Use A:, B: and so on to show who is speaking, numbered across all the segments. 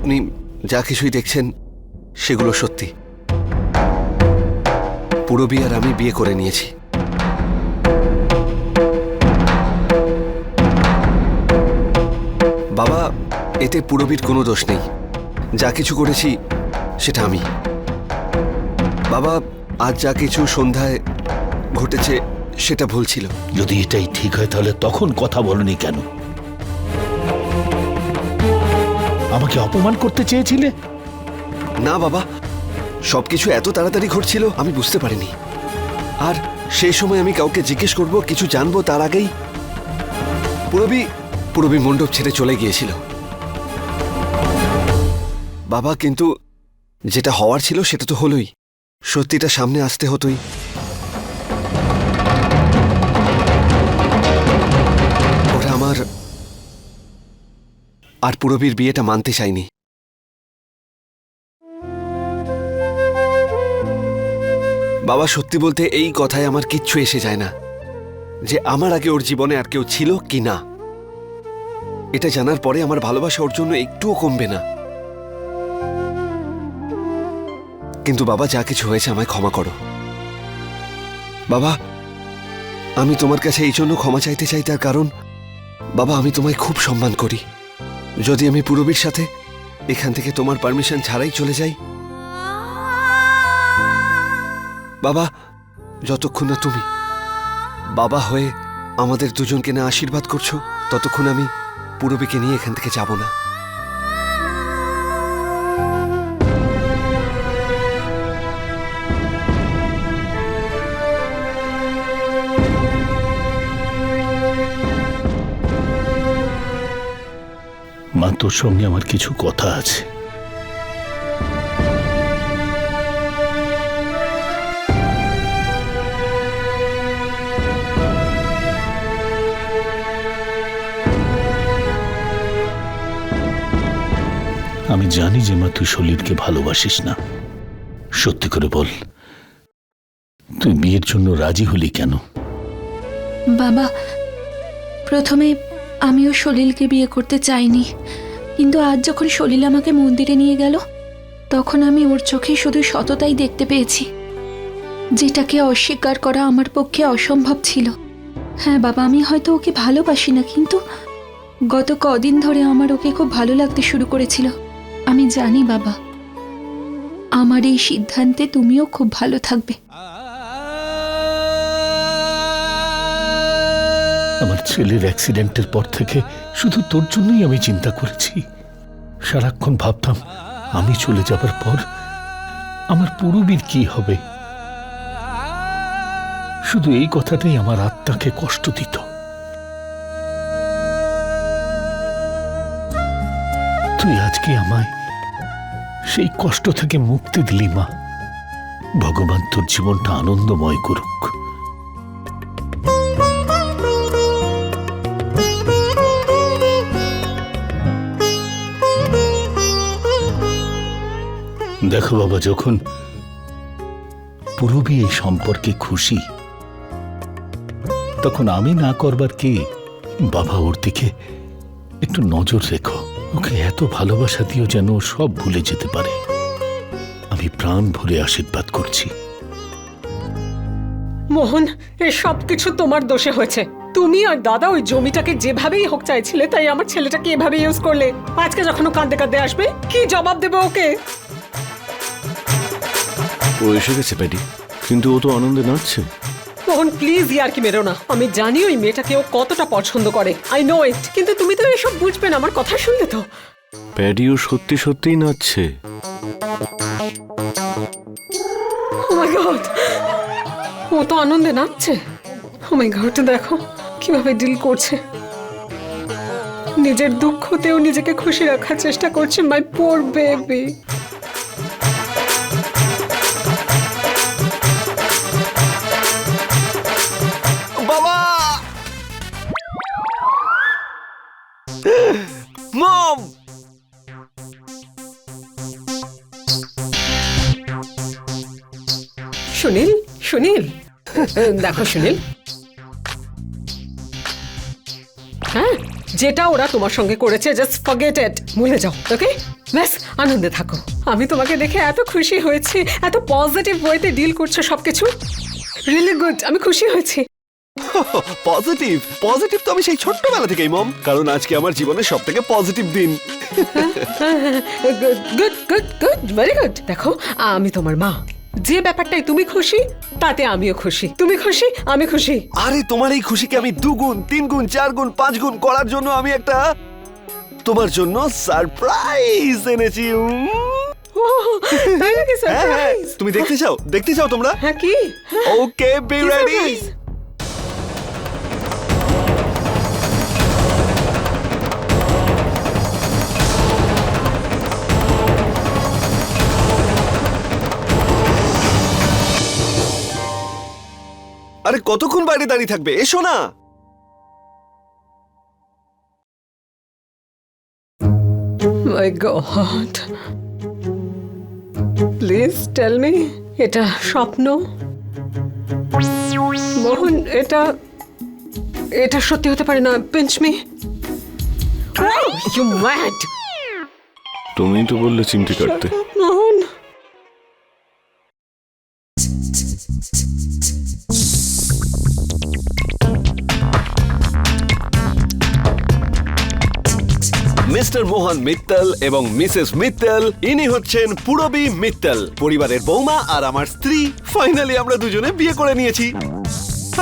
A: আপনি যা কিছুই দেখছেন, সেগুলো সত্যি। পুরো আর আমি বিয়ে করে নিয়েছি। বাবা, এতে পুরবীর কোনো দোষ নেই। যা কিছু করেছি, সেটা আমি। বাবা, আজ যা কিছু সন্ধ্যায় ঘটেছে, সেটা ভুল ছিল।
B: যদি এটাই ঠিক হয়, তাহলে তখন কথা বলনি কেন? আমাকে অপমান করতে চেয়েছিলে?
A: না, বাবা। সবকিছু এত তাড়াতাড়ি ঘটছিল, আমি বুঝতে পারিনি। আর সেই সময় আমি কাউকে জিজ্ঞেস করব, কিছু জানব তার আগেই। পুরবি পুরবি মণ্ডপ ছেড়ে চলে গিয়েছিল। বাবা, কিন্তু যেটা হওয়ার ছিল সেটা তো হলোই। সত্যিটা সামনে আসতে হতোই। আর পুরবীর বিয়েটা মানতে চাইনি। বাবা সত্যি বলতে এই কথায় আমার কিচ্ছু এসে যায় না, যে আমার আগে ওর জীবনে আর কেউ ছিল কি না। এটা জানার পরে আমার ভালোবাসা ওর জন্য একটুও কমবে না। কিন্তু বাবা যা কিছু হয়েছে আমায় ক্ষমা করো। বাবা, আমি তোমার কাছে এই জন্য ক্ষমা চাইতে চাই তার কারণ, বাবা আমি তোমায় খুব সম্মান করি। যদি আমি পুরবীর সাথে এখান থেকে তোমার পারমিশন ছাড়াই চলে যাই? বাবা, যতক্ষণ না তুমি বাবা হয়ে আমাদের দুজনকে না আশীর্বাদ করছ, ততক্ষণ আমি পুরবীকে নিয়ে এখান থেকে যাব না।
B: মা, তোর সঙ্গে আমার কিছু কথা আছে। আমি জানি যে মা, তুই সলিলকে ভালোবাসিস না। সত্যি করে বল, তুই বিয়ের জন্য রাজি হলি কেন?
C: বাবা, প্রথমে আমিও সলিলকে বিয়ে করতে চাইনি। কিন্তু আজ যখন সলিল আমাকে মন্দিরে নিয়ে গেল, তখন আমি ওর চোখে শুধু সততাই দেখতে পেয়েছি। যেটাকে অস্বীকার করা আমার পক্ষে অসম্ভব ছিল। হ্যাঁ বাবা, আমি হয়তো ওকে ভালোবাসি না, কিন্তু গত কদিন ধরে আমার ওকে খুব ভালো লাগতে শুরু করেছিল। আমি জানি বাবা, আমার এই সিদ্ধান্তে তুমিও খুব ভালো থাকবে।
B: ছেলের অ্যাক্সিডেন্টের পর থেকে শুধু তোর জন্যই আমি চিন্তা করেছি। সারাক্ষণ ভাবতাম, আমি চলে যাবার পর আমার পুরবীর কি হবে? শুধু এই কথাটাই আমার আত্মাকে কষ্ট দিত। তুই আজকে আমায় সেই কষ্ট থেকে মুক্তি দিলি, মা। ভগবান তোর জীবনটা আনন্দময় করুক। দেখো বাবা, যখন পুরবী এই সম্পর্কে খুশি, তখন আমি না করবার কি? বাবা ওর দিকে একটু নজর রেখো। ওকে এত ভালোবাসা দিও যেন সব ভুলে যেতে পারে। আমি প্রাণ ভরে আশীর্বাদ করছি।
D: মোহন এই সব কিছু তোমার দোষে হয়েছে। তুমি আর দাদা ওই জমিটাকে যেভাবেই হোক চাইছিলে, তাই আমার ছেলেটাকে এভাবে ইউজ করলে। আজকে যখন ও কাঁদতে কাঁদতে আসবে, কি জবাব দেবে ওকে?
E: ও এসে গেছে প্যাডি। কিন্তু ও তো আনন্দে নাচছে।
D: মোহন প্লিজ ইয়ার কি মেরো না। আমি জানি ওই মেয়েটাকে ও কতটা পছন্দ করে। আই নো ইট কিন্তু তুমি তো এসব বুঝবে না আমার কথা শুনলে তো।
E: প্যাডিও সত্যি সত্যিই নাচছে।
D: ও মাই গড ও তো আনন্দে নাচছে। ও মাই গড দেখো কীভাবে ডিল করছে। নিজের দুঃখতেও নিজেকে খুশি রাখার চেষ্টা করছে মাই পোর বাবা দেখো সুনীল। হ্যাঁ যেটা ওরা তোমার সঙ্গে করেছে জাস্ট ফরগেট ইট ভুলে যাও ওকে ব্যাস আনন্দে থাকো। আমি তোমাকে দেখে এত খুশি হয়েছি এত পজিটিভ ওয়েতে ডিল করছ সবকিছু। রিয়েলি গুড আমি খুশি হয়েছি।
A: পজিটিভ পজিটিভ তো আমি সেই ছোট্টবেলা থেকেই মম। কারণ আজকে আমার জীবনের সব থেকে পজিটিভ দিন
D: good good good good very good দেখো আমি তোমার মা। যে ব্যাপারটাই তুমি খুশি তাতে আমিও খুশি। তুমি খুশি আমি খুশি।
A: আরে তোমার এই খুশিকে আমি দুগুণ তিন গুণ চার গুণ পাঁচ গুণ করার জন্য আমি একটা তোমার জন্য সারপ্রাইজ এনেছি হ্যাঁ, হ্যাঁ। তুমি দেখতে চাও? দেখতে চাও তোমরা?
D: হ্যাঁ কি?
A: ওকে বি রেডি আরে কতক্ষণ বাইরে দাঁড়িয়ে থাকবে? এসো না!
D: My god please tell me এটা স্বপ্ন? মোহন এটা এটা সত্যি হতে পারে না পিঞ্চ মি ইউ ম্যাড
E: তুমি তো বললে চিমটি কাটতে।
D: মোহন।
A: মিস্টার মোহন মিত্তল এবং মিসেস মিত্তল ইনি হচ্ছেন পুরবী মিত্তল। পরিবারের বৌমা আর আমার স্ত্রী। ফাইনালি আমরা দুজনে বিয়ে করে নিয়েছি।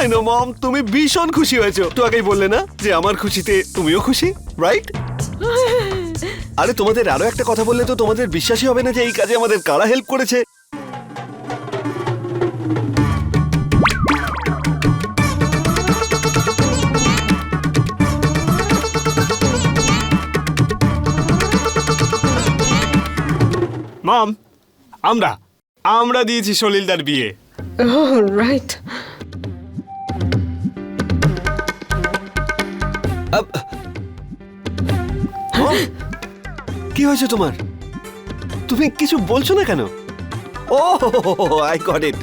A: আই নো মম তুমি ভীষণ খুশি হয়েছো। তো আগেই বললে না যে আমার খুশিতে তুমিও খুশি রাইট আরে তোমাদের আরও একটা কথা বললে তো তোমাদের বিশ্বাসই হবে না যে এই কাজে আমাদের কারা হেল্প করেছে।
F: মম আমরা আমরা দিয়েছি সলিলদার বিয়ে।
D: রাইট
A: কি হয়েছে তোমার? তুমি কিছু বলছো না কেন? ও আই গট ইট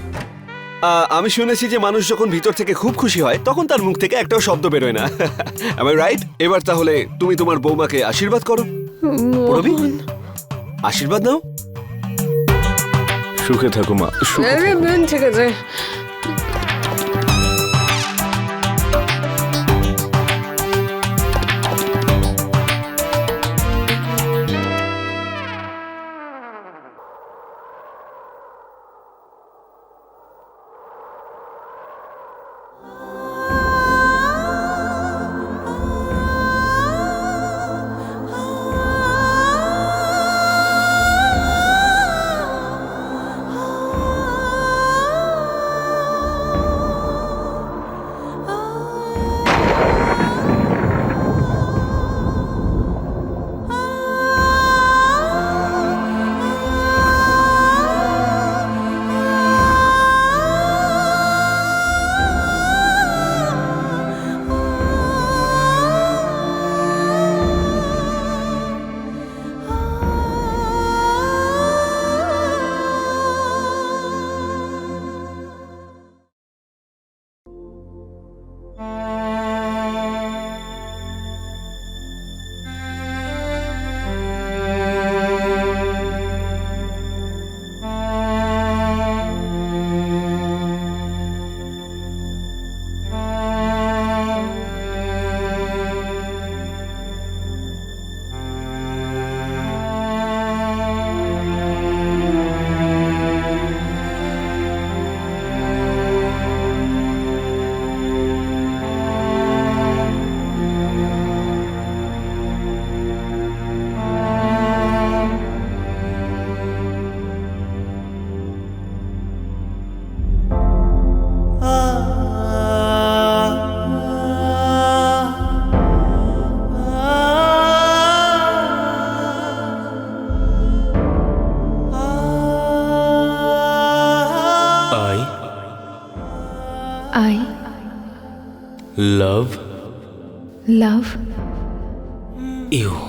A: আমি শুনেছি যে মানুষ যখন ভিতর থেকে খুব খুশি হয় তখন তার মুখ থেকে একটাও শব্দ বেরোয় না। আমি রাইট এবার তাহলে তুমি তোমার বৌমাকে আশীর্বাদ করো। আশীর্বাদ নাও।
E: সুখে থাকো মা সুখে
D: থাকো। ঠিক আছে।
C: Love?
F: Love?
C: You.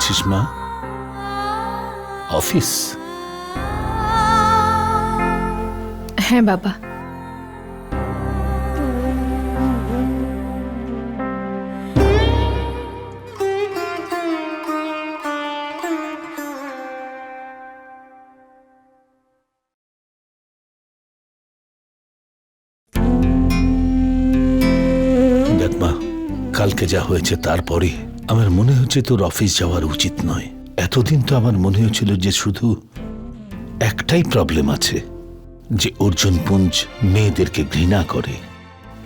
B: যাচ্ছিস মা? অফিস
C: হ্যাঁ বাবা।
B: যা হয়েছে তারপরে আমার মনে হচ্ছে তোর অফিস যাওয়ার উচিত নয়। এতদিন তো আমার মনে হচ্ছিল যে শুধু একটাই প্রবলেম আছে, যে অর্জুন পুঞ্জ মেয়েদেরকে ঘৃণা করে,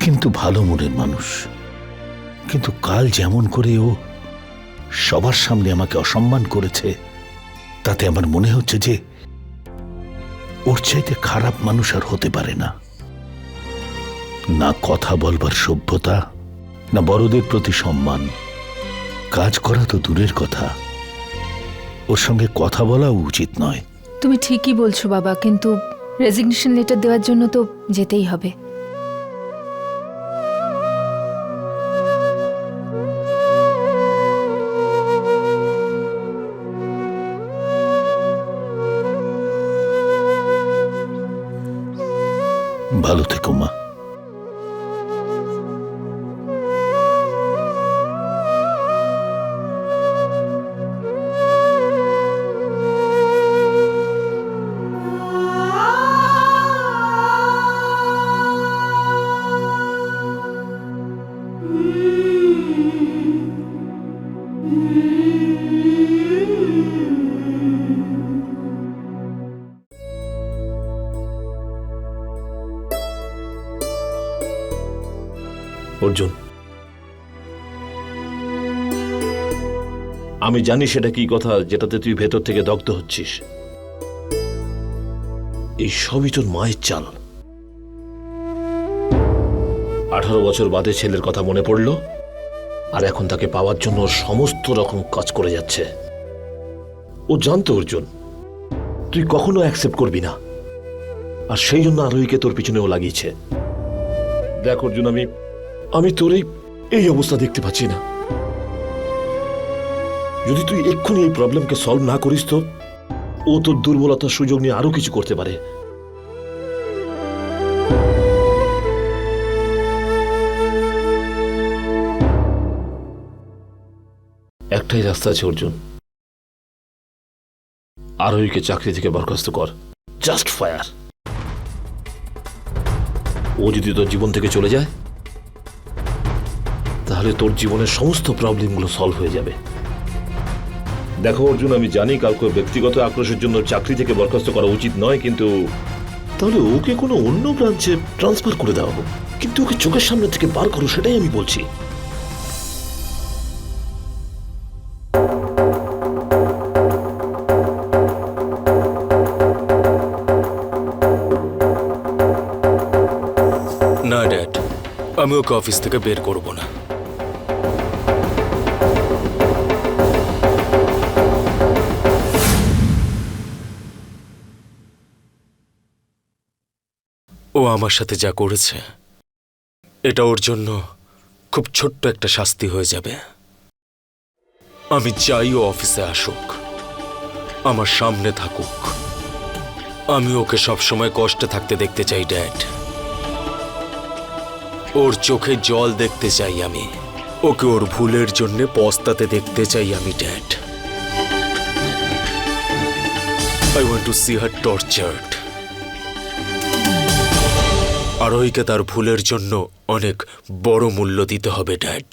B: কিন্তু ভালো মনের মানুষ। কিন্তু কাল যেমন করে ও সবার সামনে আমাকে অসম্মান করেছে, তাতে আমার মনে হচ্ছে যে ওর চাইতে খারাপ মানুষ আর হতে পারে না। না কথা বলবার সভ্যতা না বড়দের প্রতি সম্মান? কাজ করা তো দূরের কথা। ওর সঙ্গে কথা বলাও উচিত নয়।
G: তুমি ঠিকই বলছো বাবা কিন্তু রেজিগনেশন লেটার দেওয়ার জন্য তো যেতেই হবে।
B: ভালো থেকো মা।
E: অর্জুন আমি জানি সেটা কি কথা যেটাতে তুই ভেতর থেকে দগ্ধ হচ্ছিস। এই সবই তোর মায়ের চাল। আঠারো বছর বাদে ছেলের কথা মনে পড়ল, আর এখন তাকে পাওয়ার জন্য সমস্ত রকম কাজ করে যাচ্ছে। ও জানতো অর্জুন, তুই কখনো অ্যাকসেপ্ট করবি না। আর সেই জন্য আরোহীকে তোর পিছনে ও লাগিয়েছে। দেখ অর্জুন, আমি আমি তোর এই এই অবস্থা দেখতে পাচ্ছি না। যদি তুই এক্ষুনি এই প্রবলেমকে সলভ না করিস তো, ও তোর দুর্বলতার সুযোগ নিয়ে আরও কিছু করতে পারে। একটাই রাস্তা আছে, অর্জুন। আরোহীকে চাকরি থেকে বরখাস্ত কর। জাস্ট ফায়ার ও যদি তোর জীবন থেকে চলে যায় তাহলে তোর জীবনের সমস্ত প্রবলেমগুলো সলভ হয়ে যাবে। দেখো অর্জুন আমি জানি কাউকে ব্যক্তিগত আক্রোশের জন্য চাকরি থেকে বরখাস্ত করা উচিত নয় কিন্তু তাহলে ওকে কোনো অন্য ব্রাঞ্চে ট্রান্সফার করে দেওয়া হোক। কিন্তু ওকে চোখের সামনে থেকে বার করো সেটাই আমি বলছি।
F: না ড্যাড আমি ওকে অফিস থেকে বের করব না। আমার সাথে যা করেছে, এটা ওর জন্য খুব ছোট্ট একটা শাস্তি হয়ে যাবে। আমি চাই ও অফিসে আসুক, আমার সামনে থাকুক। আমি ওকে সবসময় কষ্টে থাকতে দেখতে চাই, ড্যাড। ওর চোখে জল দেখতে চাই আমি, ওকে ওর ভুলের জন্য পস্তাতে দেখতে চাই আমি, dad. I want to see her tortured আরোহীকে তার ভুলের জন্য অনেক বড় মূল্য দিতে হবে ড্যাড।